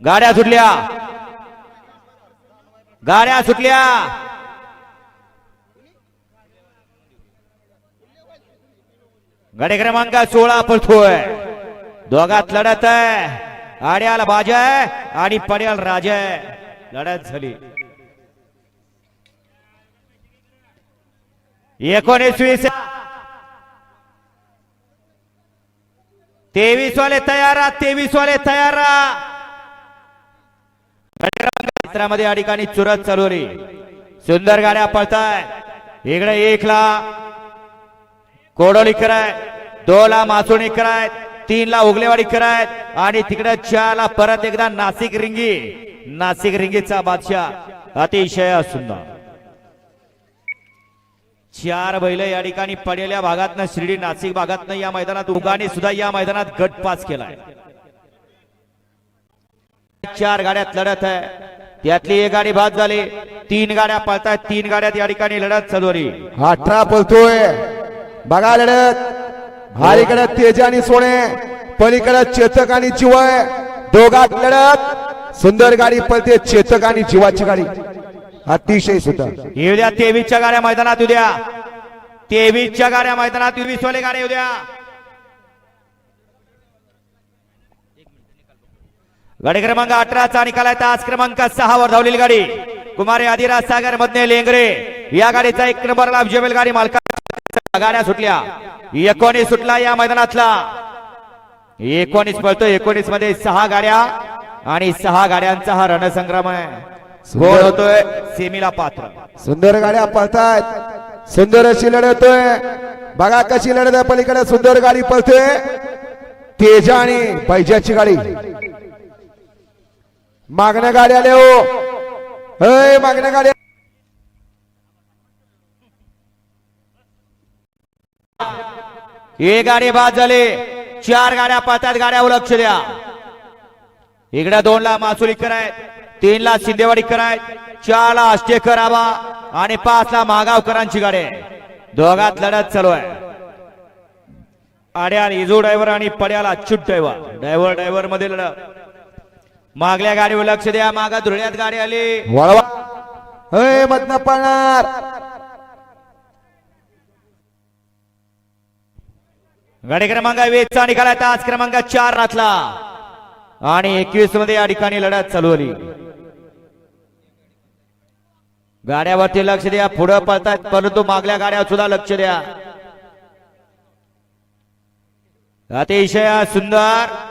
गाड्या सुटल्या. गाड्या सुटल्या. गाडी क्रमांक सोळा पळतोय. दोघात लढत आहे. आड्याला बाजा आहे आणि पड्याल राजा आहे. लढत झाली. एकोणीस तेवीस वाले तयार तेवीस वाले तयार क्षेत्रामध्ये या ठिकाणी चुरत चालू रे सुंदर गाड्या पळताय. इकडे एकला. कोडोली कराय दोला मासोणी कराय तीनला उगलेवाडी कराय आणि तिकडे चारला परत एकदा नाशिक रिंगी. नाशिक रिंगीचा बादशाह. अतिशय सुंदर. चार बैल या ठिकाणी पडलेल्या भागातनं शिर्डी नाशिक भागातनं या मैदानात उगाने सुद्धा या मैदानात गट पास केलाय. चार गाड्यात लढत आहे. त्यातली एक गाडी बाद झाली. तीन गाड्या पळतायत. तीन गाड्यात या ठिकाणी लढत आहे अठरा पळतोय. बघा लढत. हालीकडे तेज आणि सोने. पलीकडे चेतक आणि जीवय दोघात लढत. सुंदर गाडी पळते चेतक आणि जीवाची गाडी. अतिशय सुंदर. येऊ द्या तेवीसच्या गाड्या मैदानात उद्या तेवीसच्या गाड्या मैदानात वीस वाले गाड्या उद्या गाडी क्रमांक अठराचा निकाल आहे तास क्रमांक सहा वर धावलेली गाडी. कुमारी आदिराज सागर मधने लेंगरे. या गाडीचा एक नंबर लाभ जमेल गाडी मालका गाड्या सुटल्या. एकोणीस सुटला या मैदानातला. एकोणीस पळतो. एकोणीसमध्ये सहा गाड्या आणि सहा गाड्यांचा हा रणसंग्राम आहे. गोल होतोय. सेमीला पात्र. सुंदर गाड्या पळतायत. सुंदर अशी लढत होय बघा कशी लढत आहे पलीकडे. सुंदर गाडी पळते. तेजा आणि पैजाची गाडी. मागण्या गाडी आले हो. मागण्या गाडी एक गाडी बाद झाले. चार गाड्या पाहतात गाड्यावर लक्ष द्या इकडे दोन ला मासुली कराय तीन ला शिंदेवाडी कराय चार ला अष्टेकर आबा आणि पाच ला महागावकरांची गाडी. आहे. दोघात लढत चालू आहे. आड्याल इजू ड्रायव्हर आणि पड्याला अच्युत ड्रायव्हर ड्रायव्हर ड्रायव्हरमध्ये लढत. मागल्या गाडीवर लक्ष द्या मागा धुळ्यात गाडी आली. वळवा. हय मधनं पळणार. गाडी क्रमांक वीसचा निकाल आहे तास क्रमांक चार रातला. आणि एकवीसमध्ये या ठिकाणी लढत चालू झाली. गाड्यावरती लक्ष द्या पुढे पळतात परंतु मागल्या गाड्या सुद्धा लक्ष द्या. अतिशय सुंदर.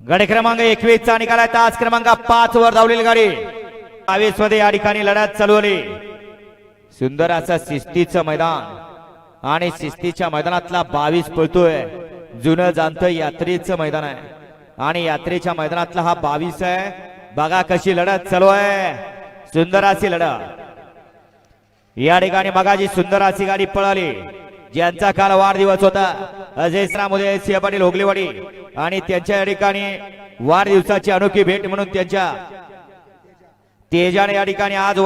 गाडी क्रमांक एकवीस चा निकाल आहे. तास क्रमांक पाच वर धावलेली गाडी. बावीसमध्ये या ठिकाणी लढत चालवली सुंदर असं शिस्तीचं मैदान. आणि शिस्तीच्या मैदानातला बावीस पळतोय. जुनं जाणतं यात्रेचं मैदान आहे. आणि यात्रेच्या मैदानातला हा बावीस आहे. बघा कशी लढत चालू आहे. सुंदर अशी लढत. या ठिकाणी मगाची सुंदर अशी गाडी पळाली. ज्यांचा काल वाढदिवस होता अजय श्रामुदे सिंह पाटील होगलेवाडी आणि त्यांच्या या ठिकाणी वाढदिवसाची अनोखी भेट म्हणून त्यांच्या तेजाने या ठिकाणी आज